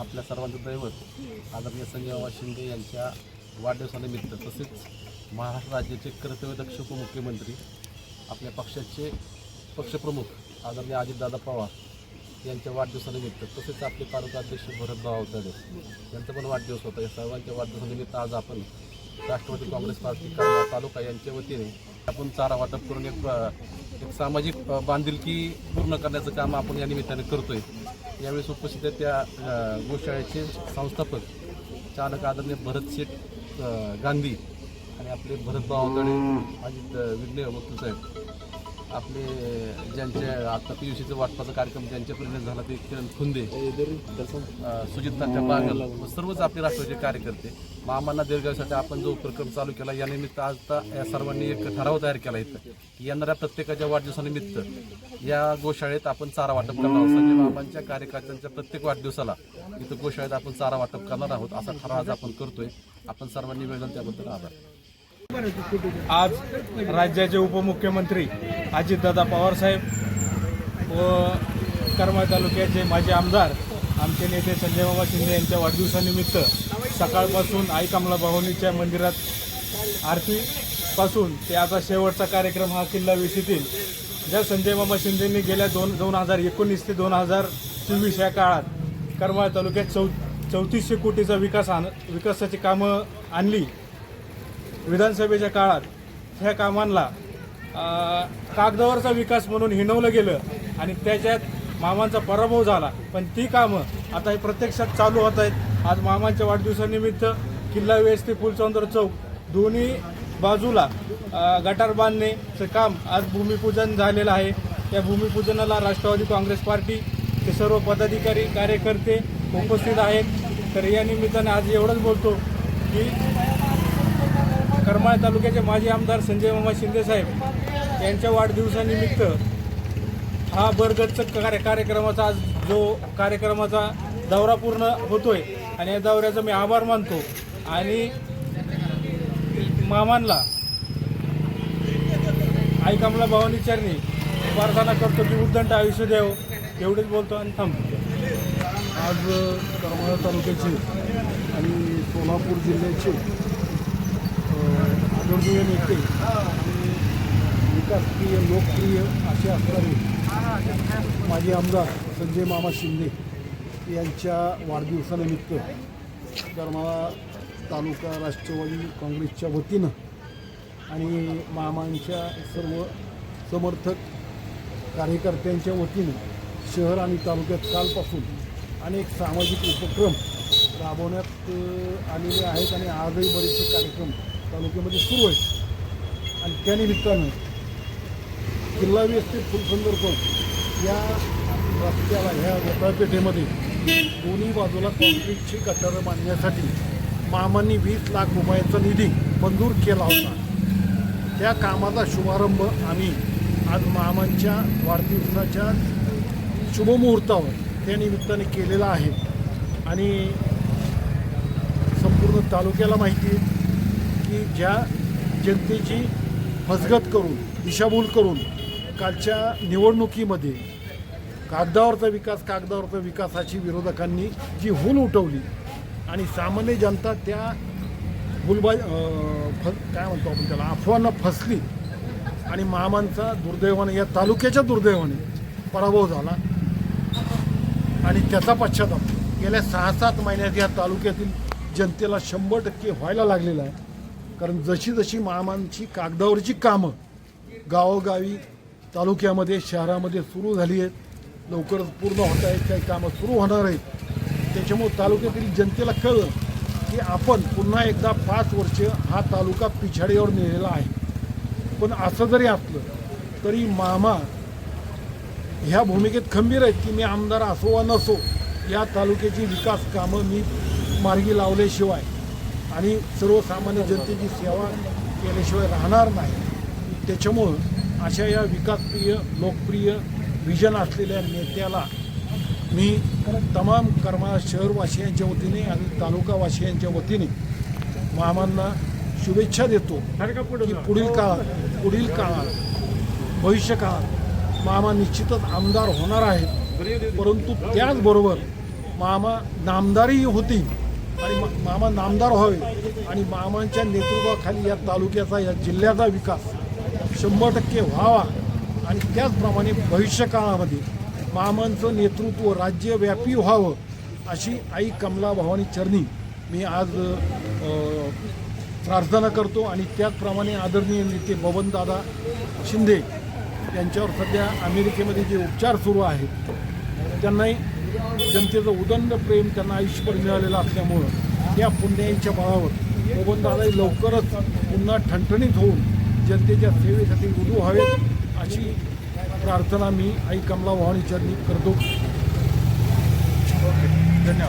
आपल्या सर्वांचं दैवत आदरणीय संजय बाबा शिंदे यांच्या वाढदिवसानिमित्त तसेच महाराष्ट्र राज्याचे कर्तव्यदक्ष उपमुख्यमंत्री आपल्या पक्षाचे पक्षप्रमुख आदरणीय अजितदादा पवार यांच्या वाढदिवसानिमित्त तसेच आपले तालुकाध्यक्ष भरत भरतभाऊ अवतडे यांचा पण वाढदिवस होता. या सर्वांच्या वाढदिवसानिमित्त आज आपण राष्ट्रवादी काँग्रेस पार्टी कारंजा तालुका यांच्या वतीने आपण चारा वाटप करून एक एक सामाजिक बांधिलकी पूर्ण करण्याचं काम आपण या निमित्ताने करतोय. यावेळेस उपस्थित आहेत त्या गोशाळेचे संस्थापक चालक आदरणीय भरत शेठ गांधी आणि आपले भरत अवतडे अजित अ, विघ्ने वकील साहेब आपले ज्यांचे आता पी यू सीचं वाटपाचा कार्यक्रम ज्यांच्या प्रेरणेत झाला ते किरण खुंदे सुजित तात्या बागल सर्वच आपले राष्ट्रवादी कार्यकर्ते. मामांना दीर्घासाठी आपण जो उपक्रम चालू केला या निमित्त आज या सर्वांनी एक ठराव तयार केला इथं की येणाऱ्या प्रत्येकाच्या वाढदिवसानिमित्त या गोशाळेत आपण चारा वाटप करणार आहोत. संजय मामांच्या कार्यकर्त्यांच्या प्रत्येक वाढदिवसाला इथं गोशाळेत आपण चारा वाटप करणार आहोत असा ठराव आज आपण करतोय. आपण सर्वांनी वेळ दिला त्याबद्दल आभार. आज राज्याचे उपमुख्यमंत्री अजितदादा पवारसाहेब व करमाळ तालुक्याचे माजी आमदार आमचे नेते संजय बाबा शिंदे यांच्या वाढदिवसानिमित्त सकाळपासून आई कमला भवानीच्या मंदिरात आरतीपासून ते आता शेवटचा कार्यक्रम हा किल्ला विसीतील ज्या संजय शिंदेंनी गेल्या दोन दोन हजार एकोणीस ते दोन हजार चोवीस या काळात करमाळ तालुक्यात चौ चौतीसशे कोटीचा विकास आण विकासाची कामं आणली. विधानसभेच्या काळात ह्या कामांना कागदावरचा विकास म्हणून हिणवलं गेलं आणि त्याच्यात मामांचा पराभव झाला. पण ती कामं आता हे प्रत्यक्षात चालू होत आहेत. आज मामांच्या वाढदिवसानिमित्त किल्ला वेस ते फुलचंद्र चौक दोन्ही बाजूला गटार बांधणेचं काम आज भूमिपूजन झालेलं आहे. त्या भूमिपूजनाला राष्ट्रवादी काँग्रेस पार्टी ते सर्व पदाधिकारी कार्यकर्ते उपस्थित आहेत. तर या निमित्ताने आज एवढंच बोलतो की करमाळ तालुक्याचे माजी आमदार संजय मामा शिंदे साहेब यांच्या वाढदिवसानिमित्त हा बरगतचं कार्य कार्यक्रमाचा आज जो कार्यक्रमाचा दौरा पूर्ण होतोय आणि या दौऱ्याचा मी आभार मानतो. आणि मामांना आई कमला भवानी चरणी प्रार्थना करतो की उद्दंड आयुष्य देव एवढेच बोलतो आणि थांबतो आज करमाळा तालुक्याचे आणि सोलापूर जिल्ह्याचे आदरणीय नेते आणि विकासप्रिय लोकप्रिय असे असणारे माजी आमदार संजय मामा शिंदे यांच्या वाढदिवसानिमित्त करमाळा तालुका राष्ट्रवादी काँग्रेसच्या वतीनं आणि मामांच्या सर्व समर्थक कार्यकर्त्यांच्या वतीनं शहर आणि तालुक्यात कालपासून अनेक सामाजिक उपक्रम राबवण्यात आलेले आहेत आणि आजही बरेचसे कार्यक्रम तालुक्यामध्ये सुरू आहेत आणि त्यानिमित्तानं किल्ला वेस ते फुलसुंदर चौक या रस्त्याला ह्या गोपाळपेठेमध्ये दोन्ही बाजूला कॉन्क्रीटची कटारं बांधण्यासाठी मामांनी वीस लाख रुपयाचा निधी मंजूर केला होता. त्या कामाचा शुभारंभ आम्ही आज मामांच्या वाढदिवसाच्या शुभमुहूर्तावर त्या निमित्ताने केलेला आहे. आणि संपूर्ण तालुक्याला माहिती आहे. की ज्या जनतेची फसगत करून दिशाभूल करून कालच्या निवडणुकीमध्ये कागदावरचा विकास कागदावरचा विकासाची विरोधकांनी जी हुल उठवली आणि सामान्य जनता त्या हुलबा फ काय म्हणतो आपण त्याला अफवांना फसली आणि मामांचा दुर्दैवाने या तालुक्याच्या दुर्दैवाने पराभव झाला आणि त्याचा पश्चाताप गेल्या सहा सात महिन्यात या तालुक्यातील जनतेला शंभर टक्के व्हायला लागलेला आहे. कारण जशी जशी मामांची कागदावरची कामं गावोगावी तालुक्यामध्ये शहरामध्ये सुरू झाली आहेत लवकरच पूर्ण होत आहेत काही कामं सुरू होणार आहेत. त्याच्यामुळे तालुक्यातील जनतेला कळलं की आपण पुन्हा एकदा पाच वर्ष हा तालुका पिछाडीवर नेलेला आहे. पण असं जरी असलं तरी मामा ह्या भूमिकेत खंबीर आहेत की मी आमदार असो वा नसो या तालुक्याची विकास कामं मी मार्गी लावल्याशिवाय आणि सर्वसामान्य जनतेची सेवा केल्याशिवाय राहणार नाही. त्याच्यामुळं अशा या विकासप्रिय लोकप्रिय विजन असलेल्या नेत्याला मी तमाम कर्मा शहरवासियांच्या वतीने आणि तालुकावासियांच्या वतीने मामांना शुभेच्छा देतो की पुढील काळात पुढील काळात भविष्य काळात मामा निश्चितच आमदार होणार आहेत. परंतु त्याचबरोबर मामा नामदारही होतील. आणि मामा नामदार व्हावे आणि मामांच्या नेतृत्वाखाली या तालुक्याचा या जिल्ह्याचा विकास शंभर टक्के व्हावा. आणि त्याचप्रमाणे भविष्यकाळामध्ये मामांचं नेतृत्व राज्यव्यापी व्हावं अशी आई कमला भवानी चरणी मी आज प्रार्थना करतो. आणि त्याचप्रमाणे आदरणीय नेते बबनदादा शिंदे यांच्यावर सध्या अमेरिकेमध्ये जे उपचार सुरू आहेत त्यांनाही जनतेचं उदंड प्रेम त्यांना आयुष्यभर मिळालेलं असल्यामुळं त्या पुण्याईच्या बळावर बबनदादाही लवकरच पुन्हा ठणठणीत होऊन जनतेच्या सेवेसाठी रुजू व्हावेत अशी प्रार्थना मी आई कमला भवानी चरणी करतो. धन्यवाद.